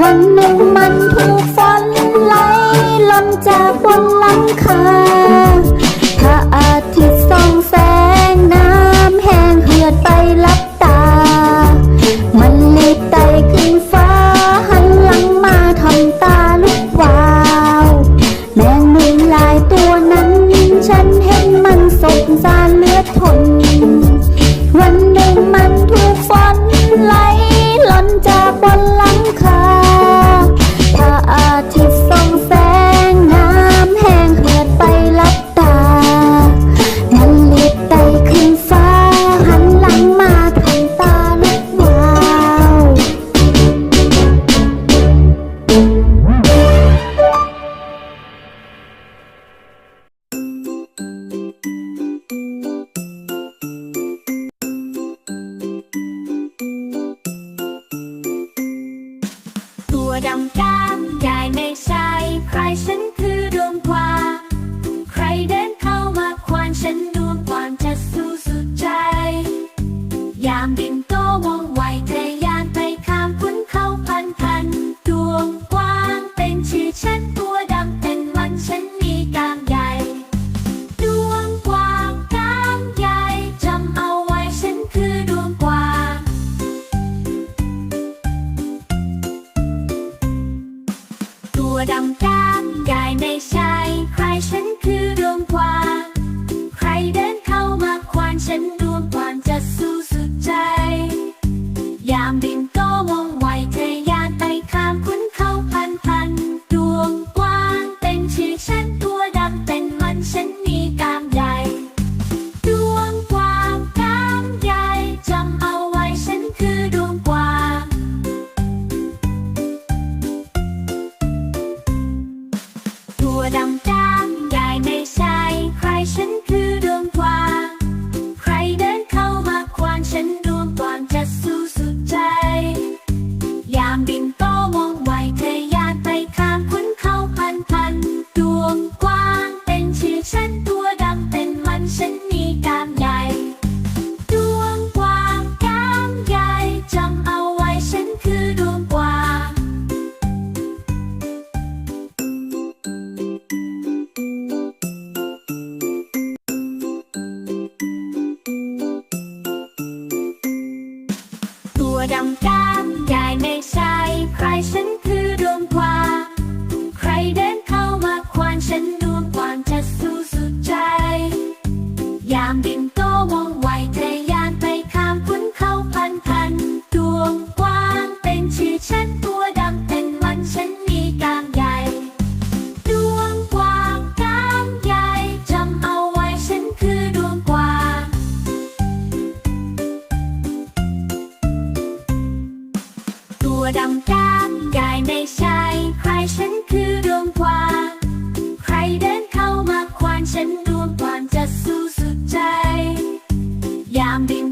วันหนึ่งมันถูกฝนไหลล่นจากบนหลังคา I'm being ย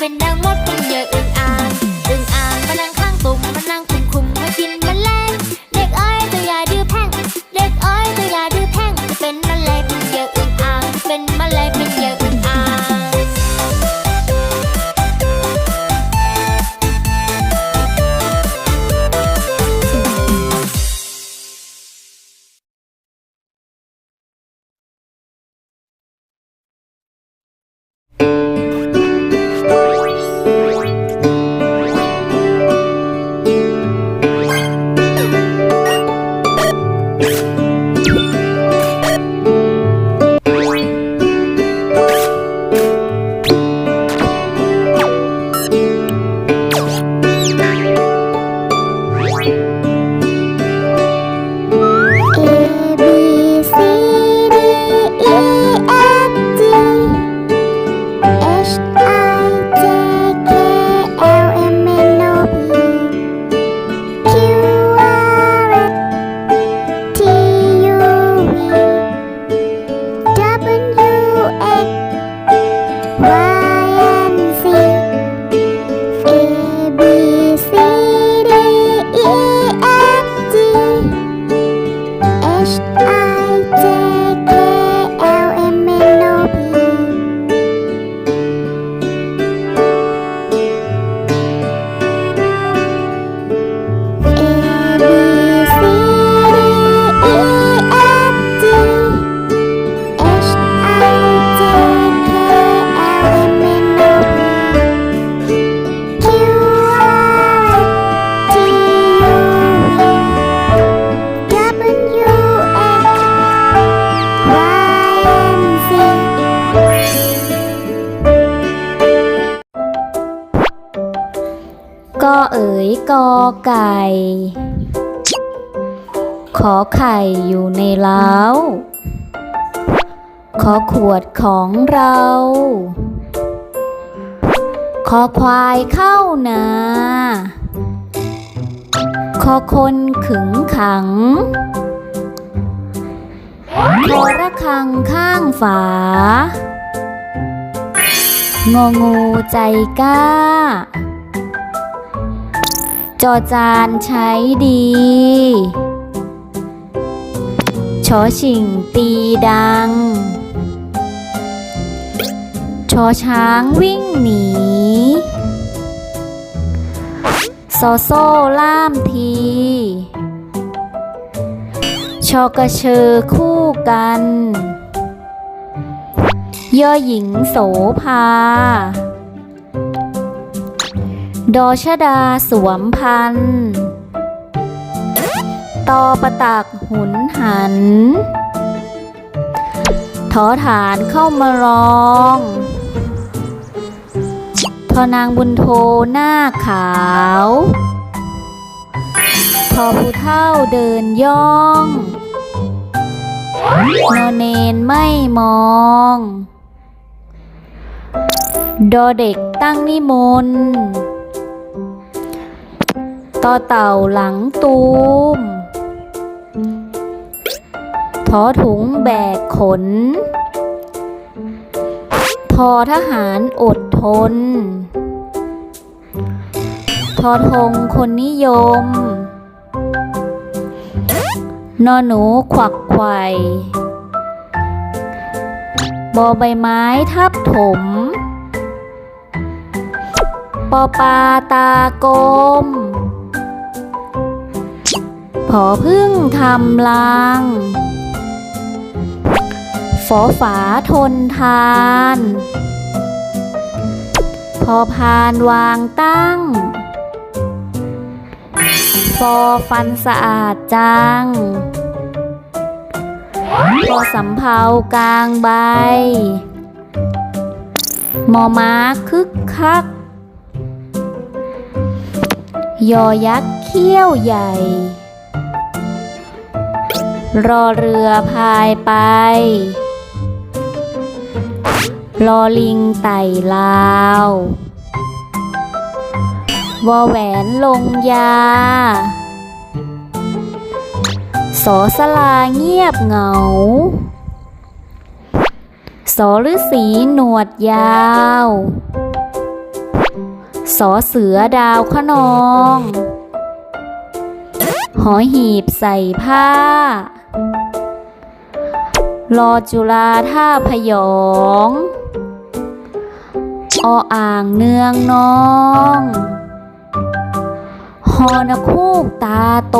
งอ่างจะ ไก่ ขอไข่อยู่ในเล้า ขอขวดของเรา ขอควายเข้านา ขอคนขึงขัง ขอระฆังข้างฝางองูใจกล้า จอจานใช้ดีชอชิงตีดัง ชอช้างวิ่งหนีซอโซ่ล่ามที ชอกระเชอคู่กันย่อหญิงโสภา ดอชดาสวมพันตอประตักหุนหันทอฐานเข้ามาร้องทอนางบุญโทหน้าขาวทอผู้เท่าเดินย่องนอเนนไม่มอง ดอเด็กตั้งนิมนต์ ต่อเต่าหลังตูมทอถุงแบกขน ทอทหารอดทน ทอธงคนนิยม นอหนูขวักไขว่บอใบไม้ทับถม ปอปลาตากลม ผอพึ่งทำลังฝอฝาทนทาน พอพานวางตั้ง ฟอฟันสะอาดจังพอสำเภากลางใบ มอม้าคึกคัก ยอยักษ์เขี้ยวใหญ่ รอเรือพายไปรอลิงไต่ลาววอแหวนลงยา สอสลาเงียบเหงา สอฤาษีหนวดยาว สอเสือดาวขนอง หอหีบใส่ผ้า รอจุฬาท่าพยองออ่างเนืองน้องฮอนคูกตาโต